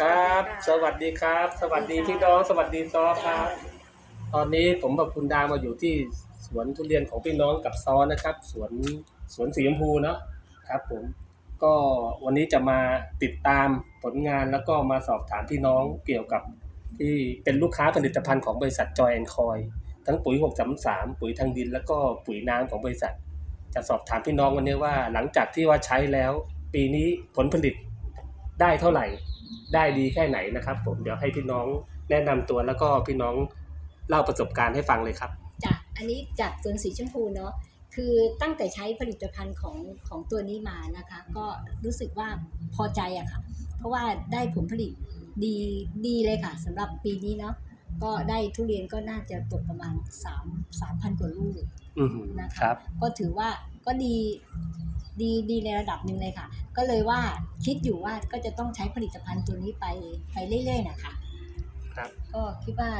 ครับ สวัสดีครับ สวัสดีพี่น้อง สวัสดีซอครับ ตอนนี้ผมกับคุณดามาอยู่ที่สวนทุเรียนของพี่น้องกับซอนะครับ สวนสวนสีชมพูเนาะครับ ผม ก็วันนี้จะมาติดตามผลงานแล้วก็มาสอบถามพี่น้องเกี่ยวกับที่เป็นลูกค้าผลิตภัณฑ์ของบริษัทจอยแอนคอยทั้งปุ๋ย633ปุ๋ยทางดิน แล้วก็ปุ๋ยน้ำของบริษัท จะสอบถามพี่น้องวันนี้ว่าหลังจากที่ว่าใช้แล้ว ปีนี้ผลผลิตได้เท่าไหร่ ได้ดีแค่ไหนนะครับ ผมเดี๋ยวให้พี่น้องแนะนำตัวแล้วก็พี่น้องเล่าประสบการณ์ให้ฟังเลยครับจ้ะอันนี้จากสวนสีชมพูเนาะคือตั้งแต่ใช้ผลิตภัณฑ์ของของตัวนี้มานะคะ ก็รู้สึกว่าพอใจอะค่ะ เพราะว่าได้ผลผลิตดีดีเลยค่ะสำหรับปีนี้เนาะก็ได้ทุเรียนก็น่าจะตกประมาณ3 3,000 กว่าลูกอือหือนะคะครับก็ถือว่า ก็ดีดีดีในระดับหนึ่งเลยค่ะ ก็เลยว่าคิดอยู่ว่าก็จะต้องใช้ผลิตภัณฑ์ตัวนี้ไปไปเรื่อย ๆ นะคะครับก็คิดว่า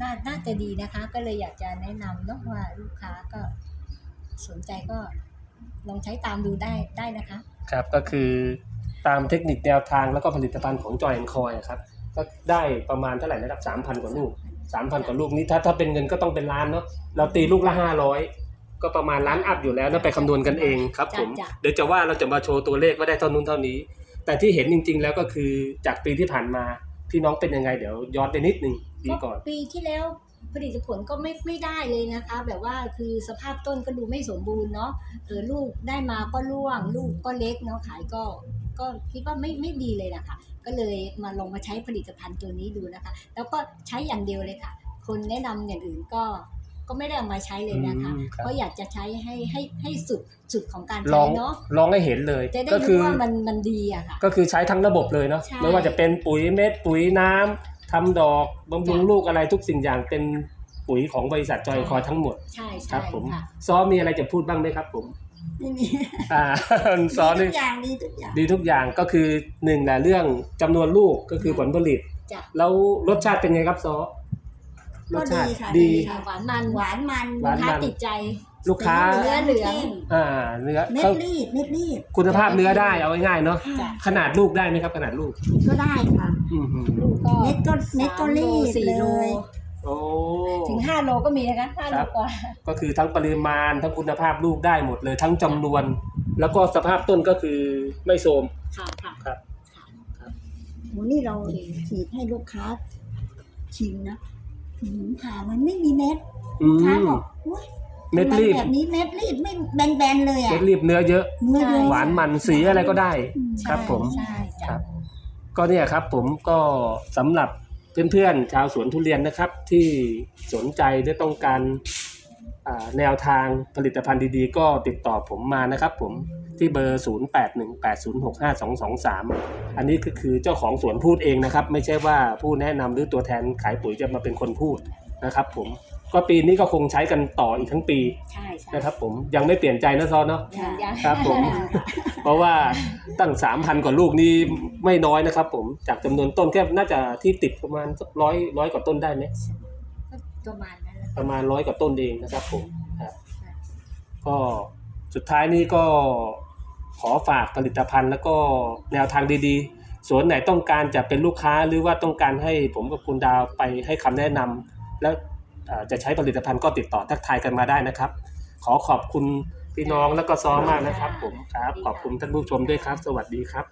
น่าน่าจะดีนะคะ ก็เลยอยากจะแนะนำเนาะว่าลูกค้าก็สนใจก็ลองใช้ตามดูได้ได้นะคะ ครับก็คือตามเทคนิคแนวทางแล้วก็ผลิตภัณฑ์ของจอยแอนคอยครับก็ได้ประมาณเท่าไหร่นะครับสามพันกว่าลูกสามพันกว่าลูกนี้ถ้าถ้าเป็นเงินก็ต้องเป็นล้านเนาะเราตีลูกละห้าร้อย ก็ประมาณล้านอัพอยู่แล้วนะไปคำนวณกันเองครับผมจ้ะ เดี๋ยวจะว่าเราจะมาโชว์ตัวเลขว่าได้เท่านู้นเท่านี้ แต่ที่เห็นจริง ๆ แล้วก็คือจากปีที่ผ่านมาพี่น้องเป็นยังไงเดี๋ยวย้อนไปนิดนึงดีก่อน ปีที่แล้วผลิตผลก็ไม่ไม่ได้เลยนะคะ แบบว่าคือสภาพต้นก็ดูไม่สมบูรณ์เนาะเออลูกได้มาก็ร่วง ลูกก็เล็กเนาะขายก็ ก็คิดว่าไม่ไม่ดีเลยนะคะก็เลยมาลองมาใช้ผลิตภัณฑ์ตัวนี้ดูนะคะ แล้วก็ใช้อย่างเดียวเลยค่ะ คนแนะนำอย่างอื่นก็ ก็ไม่ได้เอามาใช้เลยนะคะ อืมครับ เพราะอยากจะใช้ให้ให้ให้สุดสุดของการลใช้องเนาะลองให้เห็นเลยจะได้ก็คืรู้อว่ามันมันดีอะค่ะ ก็คือใช้ทั้งระบบเลยเนาะใช่ไม่ว่าจะเป็นปุ๋ยเม็ดปุ๋ยน้ำทำดอกบำรุงจ้ะ ลูกอะไรทุกสิ่งอย่างเป็นปุ๋ยของบริษัทจอยใช่คอยทั้งหมดใช่คใช่รับ ผมค่ะซอมีอะไรจะพูดบ้างไหมครับ ผมไม่มีอ่าซอดีนี่ทุกอย่างดีทุกอย่างดีทุกอย่างก็คือหนึ่งแหละเรื่องจำนวนลูกก็คือผลผลิต จ้ะแล้วรสชาติเป็นไงครับซอ รก็สชาดีติค่ะดี ค่ะหวานมันหวานมันหวานลูกค้าติดใจลูกค้า เนื้อเหลืองข้มอ่าเนื้อเม็ดเขารีดเม็ดรีดคุณภาพเนื้อได้เอาง่ายๆเนาะจ้ะ ขนาดลูกได้ไหมครับ ขนาดลูกก็ได้ค่ะ อืมหืลูกก็เม็ดก็เม็ดก็รีดสี่เลโลยโอ้ ถึงห้าโลก็มีนะคะห้าโลครับ กว่า ก็คือทั้งปริมาณทั้งคุณภาพลูกได้หมดเลย ทั้งจำนวน แล้วก็สภาพต้นก็คือไม่โทรม ค่ะค่ะครับ โหนี่เราฉีดให้ลูกค้าชิมนะ หืมผ่ามันไม่มีเม็ดอืลูกค้ามบอกโอ๊ยเม็ดรีบทำไแบบนี้เม็ดรีบไม่แบนๆเลยอะเม็ดรีบเนื้อเยอะ เนื้อเยอะหวานมันสีอะไรก็ได้ อืมครับผม ใช่จ้ะครับ ก็เนี่ยครับผมก็สำหรับเพื่อนๆชาวสวนทุเรียนนะครับ ที่สนใจหรือต้องการอ่าแนวทางผลิตภัณฑ์ดีๆ ก็ติดต่อผมมานะครับผม ที่เบอร์ 0818065223 อันนี้ก็คือเจ้าของสวนพูดเองนะครับ ไม่ใช่ว่าผู้แนะนำหรือตัวแทนขายปุ๋ยจะมาเป็นคนพูดนะครับ ผมก็ปีนี้ก็คงใช้กันต่ออีกทั้งปีใช่ใช่นะครับ ผมยังไม่เปลี่ยนใจนะซอนเนาะ ยังยังครับผม เพราะว่าตั้งสามพันกว่าลูกนี่ไม่น้อยนะครับ ผมจากจำนวนต้นแค่น่าจะที่ติดประมาณสักร้อยร้อยกว่าต้นได้ไหมประมาณนั้นแหละประมาณร้อยกว่าต้นเองนะครับ ผมครับก็สุดท้ายนี้ก็ ขอฝากผลิตภัณฑ์แล้วก็แนวทางดีๆ ส่วนไหนต้องการจะเป็นลูกค้าหรือว่าต้องการให้ผมกับคุณดาวไปให้คำแนะนำแล้วจะใช้ผลิตภัณฑ์ก็ติดต่อทักทายกันมาได้นะครับ ขอขอบคุณพี่น้องแล้วก็ซ้อมมากนะครับ ผมครับขอบคุณท่านผู้ชมด้วยครับ สวัสดีครับ